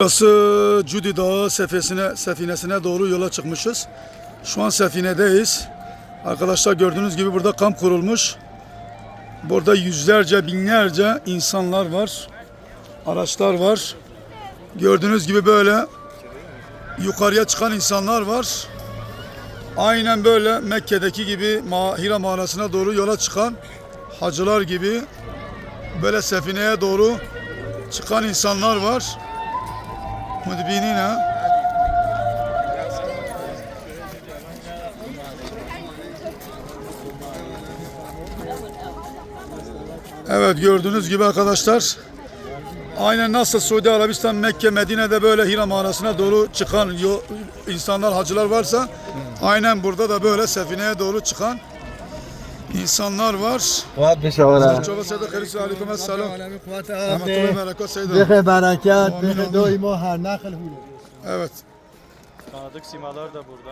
Burası Cudi Dağı sefesine, sefinesine doğru yola çıkmışız. Şu an sefinedeyiz. Arkadaşlar gördüğünüz gibi burada kamp kurulmuş. Burada yüzlerce, binlerce insanlar var. Araçlar var. Gördüğünüz gibi böyle yukarıya çıkan insanlar var. Aynen böyle Mekke'deki gibi Hira mağarasına doğru yola çıkan hacılar gibi böyle doğru çıkan insanlar var. مدبينين Evet gördüğünüz gibi arkadaşlar aynen nasıl Suudi Arabistan, Mekke, Medine'de böyle Hira mağarasına doğru çıkan yo- insanlar, hacılar varsa aynen burada da böyle sefineye doğru çıkan İnsanlar var. Kuvvet بشاره. Çova sayıda Hırsı Aleyküm Esselam. عالمی قوت Rahmetullah آفده Berekat Seyyidem. بخ برکت آمین، بخ آمین. دای ما Evet. Tanıdık simalar da burada.